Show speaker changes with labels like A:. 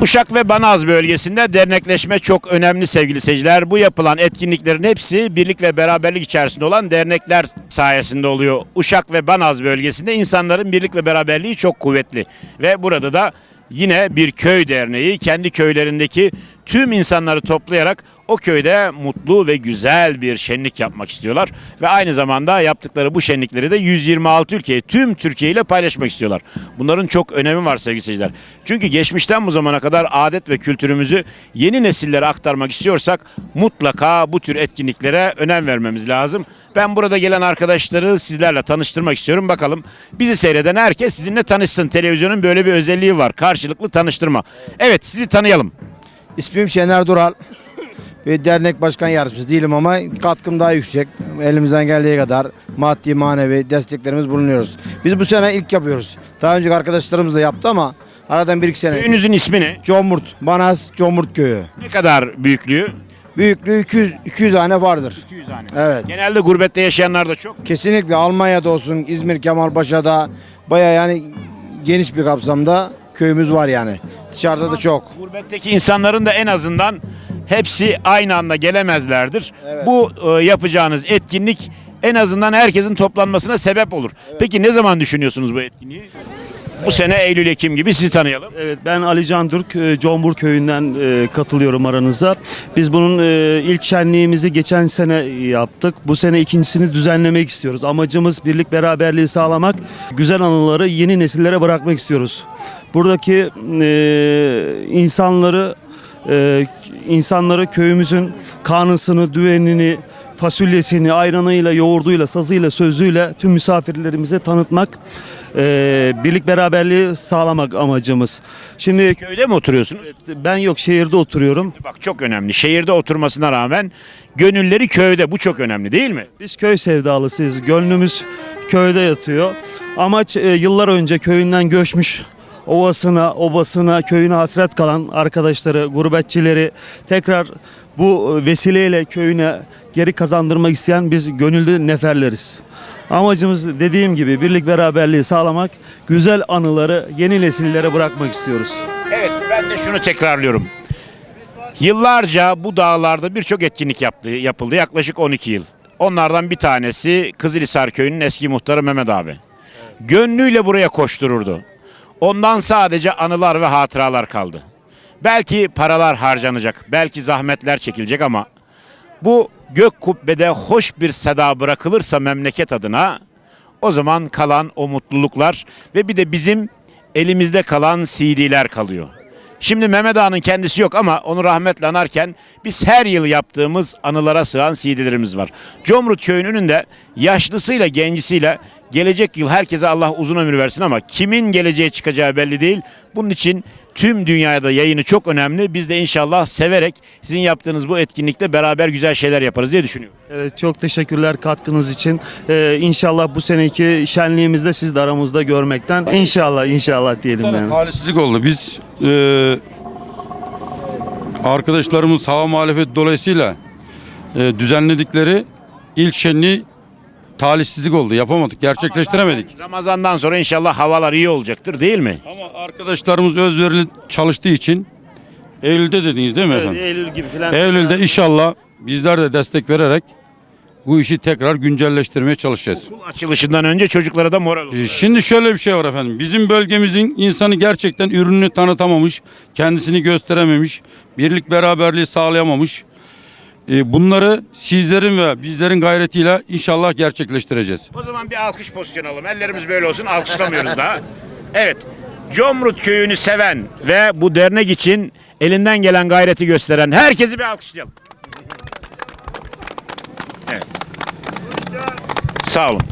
A: Uşak ve Banaz bölgesinde dernekleşme çok önemli sevgili seyirciler. Bu yapılan etkinliklerin hepsi birlik ve beraberlik içerisinde olan dernekler sayesinde oluyor. Uşak ve Banaz bölgesinde insanların birlik ve beraberliği çok kuvvetli. Ve burada da yine bir köy derneği kendi köylerindeki tüm insanları toplayarak o köyde mutlu ve güzel bir şenlik yapmak istiyorlar. Ve aynı zamanda yaptıkları bu şenlikleri de 126 ülkeye tüm Türkiye ile paylaşmak istiyorlar. Bunların çok önemi var sevgili seyirciler. Çünkü geçmişten bu zamana kadar adet ve kültürümüzü yeni nesillere aktarmak istiyorsak mutlaka bu tür etkinliklere önem vermemiz lazım. Ben burada gelen arkadaşları sizlerle tanıştırmak istiyorum. Bakalım bizi seyreden herkes sizinle tanışsın. Televizyonun böyle bir özelliği var. Karşılıklı tanıştırma. Evet sizi tanıyalım.
B: İsmim Şener Dural. Dernek başkan yardımcısı değilim ama katkım daha yüksek. Elimizden geldiği kadar maddi manevi desteklerimiz bulunuyoruz. Biz bu sene ilk yapıyoruz. Daha önceki arkadaşlarımız da yaptı ama aradan bir iki sene.
A: Köyünüzün ismi ne?
B: Comurt, Banaz Comurt Köyü.
A: Ne kadar büyüklüğü?
B: Büyüklüğü 200, 200 hane vardır.
A: 200 tane.
B: Evet.
A: Genelde gurbette yaşayanlar da çok.
B: Kesinlikle Almanya'da olsun, İzmir Kemalpaşa'da baya yani geniş bir kapsamda köyümüz var yani. Dışarıda da çok.
A: Gurbetteki insanların da en azından hepsi aynı anda gelemezlerdir.
B: Evet.
A: Bu e, yapacağınız etkinlik en azından herkesin toplanmasına sebep olur. Peki ne zaman düşünüyorsunuz bu etkinliği? Bu sene Eylül Ekim gibi sizi tanıyalım.
C: Evet ben Ali Can Türk, e, Combur köyünden e, katılıyorum aranıza. Biz bunun e, ilk şenliğimizi geçen sene yaptık. Bu sene ikincisini düzenlemek istiyoruz. Amacımız birlik beraberliği sağlamak, güzel anıları yeni nesillere bırakmak istiyoruz. Buradaki insanları e, insanları köyümüzün kanısını, düvenini, fasulyesini, ayranıyla, yoğurduyla, sazıyla, sözüyle tüm misafirlerimize tanıtmak, e, birlik beraberliği sağlamak amacımız. Şimdi
A: Köyde mi oturuyorsunuz?
C: ben yok şehirde oturuyorum.
A: Bak çok önemli. Şehirde oturmasına rağmen gönülleri köyde. Bu çok önemli değil mi?
C: Biz köy sevdalısıyız. Gönlümüz köyde yatıyor. Amaç e, yıllar önce köyünden göçmüş ovasına, obasına, köyüne hasret kalan arkadaşları, gurbetçileri tekrar bu vesileyle köyüne geri kazandırmak isteyen biz gönüllü neferleriz. Amacımız dediğim gibi birlik beraberliği sağlamak, güzel anıları yeni nesillere bırakmak istiyoruz.
A: Evet ben de şunu tekrarlıyorum. Yıllarca bu dağlarda birçok etkinlik yaptı, yapıldı. Yaklaşık 12 yıl. Onlardan bir tanesi Kızılhisar Köyü'nün eski muhtarı Mehmet abi. Gönlüyle buraya koştururdu. Ondan sadece anılar ve hatıralar kaldı. Belki paralar harcanacak, belki zahmetler çekilecek ama bu gök kubbede hoş bir seda bırakılırsa memleket adına o zaman kalan o mutluluklar ve bir de bizim elimizde kalan CD'ler kalıyor. Şimdi Mehmet Ağa'nın kendisi yok ama onu rahmetle anarken biz her yıl yaptığımız anılara sığan CD'lerimiz var. Comrut Köyü'nün önünde yaşlısıyla gencisiyle gelecek yıl herkese Allah uzun ömür versin ama kimin geleceğe çıkacağı belli değil. Bunun için tüm dünyada yayını çok önemli. Biz de inşallah severek sizin yaptığınız bu etkinlikte beraber güzel şeyler yaparız diye düşünüyorum.
C: Evet çok teşekkürler katkınız için. Ee, inşallah bu seneki şenliğimizde siz de aramızda görmekten inşallah inşallah diyelim yani.
D: talihsizlik oldu. Biz e, arkadaşlarımız hava muhalefeti dolayısıyla e, düzenledikleri ilk şenliği talihsizlik oldu. Yapamadık, gerçekleştiremedik.
A: Ramazandan sonra inşallah havalar iyi olacaktır değil mi?
D: Ama arkadaşlarımız özverili çalıştığı için Eylül'de dediniz değil mi
C: Evet,
D: efendim?
C: Eylül gibi falan.
D: Eylül'de inşallah bizler de destek vererek bu işi tekrar güncelleştirmeye çalışacağız.
A: Okul açılışından önce çocuklara da moral olur.
D: Ee, Şimdi şöyle bir şey var efendim. Bizim bölgemizin insanı gerçekten ürününü tanıtamamış, kendisini gösterememiş, birlik beraberliği sağlayamamış. Ee, Bunları sizlerin ve bizlerin gayretiyle inşallah gerçekleştireceğiz.
A: O zaman bir alkış pozisyonu alalım. Ellerimiz böyle olsun. Alkışlamıyoruz daha. Evet. Comrut köyünü seven ve bu dernek için elinden gelen gayreti gösteren herkesi bir alkışlayalım. Evet. Sağ olun.